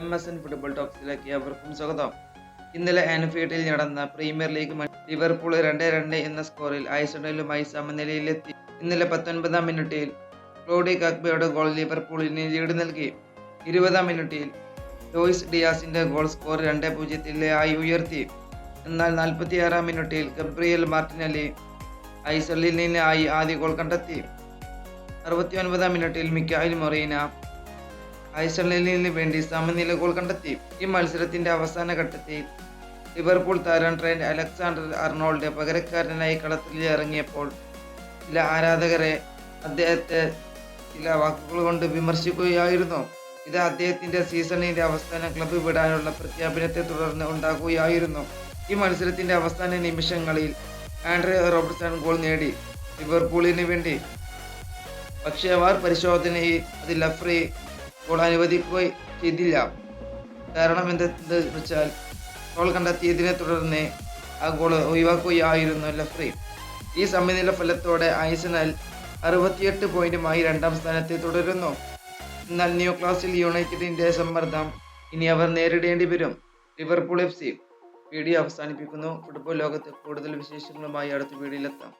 M S N football ടോക്സിലേക്ക് അവർക്കും സ്വാഗതം. ഇന്നലെ ആൻഫീൽഡിൽ നടന്ന പ്രീമിയർ ലീഗ് ലിവർപൂൾ രണ്ട് രണ്ട് എന്ന സ്കോറിൽ ഐസണലുമായി സമനിലയിലെത്തി. ഇന്നലെ പത്തൊൻപതാം മിനിറ്റിൽ ക്ലോഡി കക്ബയുടെ ഗോൾ ലിവർപൂളിന് ലീഡ് നൽകി. ഇരുപതാം മിനിറ്റിൽ ലോയിസ് ഡിയാസിന്റെ ഗോൾ സ്കോർ രണ്ട് പൂജ്യത്തിലായി ഉയർത്തി. എന്നാൽ നാൽപ്പത്തിയാറാം മിനിറ്റിൽ ഗബ്രിയൽ മാർട്ടിനലി ഐസർലിനായി ആദ്യ ഗോൾ കണ്ടെത്തി. അറുപത്തി ഒൻപതാം മിനിറ്റിൽ മിക്കായിൽ മൊറീന ഐസർലിന് വേണ്ടി സമനില ഗോൾ കണ്ടെത്തി. ഈ മത്സരത്തിന്റെ അവസാന ഘട്ടത്തിൽ ലിവർപൂൾ താരം ട്രെൻഡ് അലക്സാണ്ടർ അർണോൾഡ് പകരക്കാരനായി കളത്തിൽ ഇറങ്ങിയപ്പോൾ ചില ആരാധകരെ അദ്ദേഹത്തെ ചില വാക്കുകൾ കൊണ്ട് വിമർശിക്കുകയായിരുന്നു. ഇത് അദ്ദേഹത്തിന്റെ സീസണിന്റെ അവസാനം ക്ലബ്ബ് വിടാനുള്ള പ്രഖ്യാപനത്തെ തുടർന്ന് ഉണ്ടാകുകയായിരുന്നു. ഈ മത്സരത്തിന്റെ അവസാന നിമിഷങ്ങളിൽ ആൻഡ്രെ റോബർട്ട്സൺ ഗോൾ നേടി. ലിവർപൂളിന് വേണ്ടി പക്ഷേ വാർ പരിശോധനയിൽ അത് ലഫ്രി ഗോൾ അനുവദിക്കുകയും ചെയ്തില്ല. കാരണം എന്തെന്ന് വെച്ചാൽ ഗോൾ കണ്ടെത്തിയതിനെ തുടർന്ന് ആ ഗോൾ ഒഴിവാക്കുകയായിരുന്നു ലഫ്രി ഈ സമനില ഫലത്തോടെ ഐസണൽ അറുപത്തിയെട്ട് പോയിന്റുമായി രണ്ടാം സ്ഥാനത്ത് തുടരുന്നു. എന്നാൽ ന്യൂ ക്ലാസിൽ യുണൈറ്റഡിന്റെ സമ്മർദ്ദം ഇനി അവർ നേരിടേണ്ടി വരും. Liverpool F C. വീഡിയോ അവസാനിപ്പിക്കുന്നു. ഫുട്ബോൾ ലോകത്ത് കൂടുതൽ വിശേഷങ്ങളുമായി അടുത്ത വീഡിയോയിലെത്താം